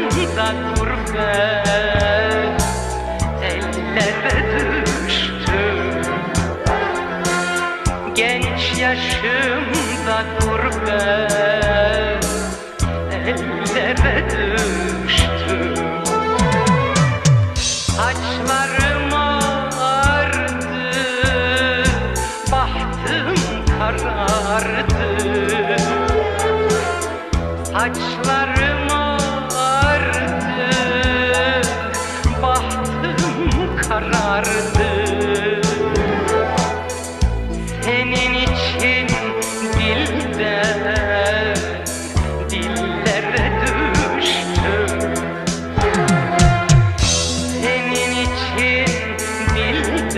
yaşımda gurbet Ellere düştüm Genç yaşımda gurbet Ellere düştüm Saçlarım ağardı. Bahtım karardı. Saçlarım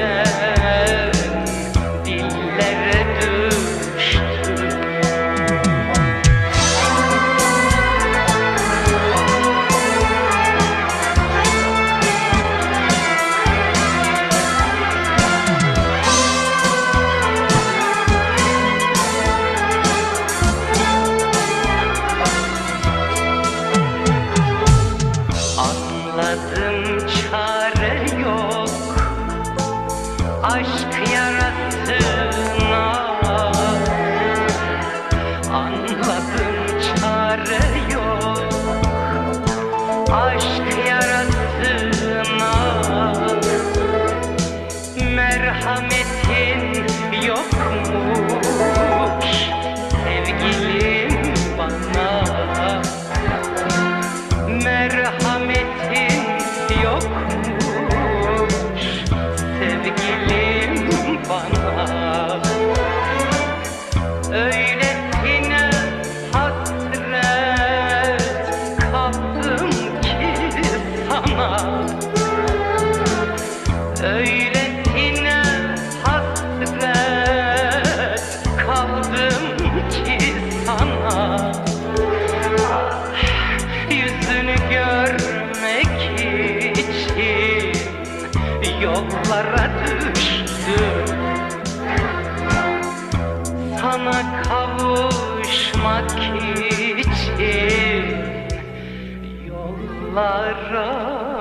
Yeah. Merhametin yokmuş. Sevgilim bana. Merhametin yokmuş. Sevgilim bana. Öylesine hasret kaldım ki sana kavuşmak için yollara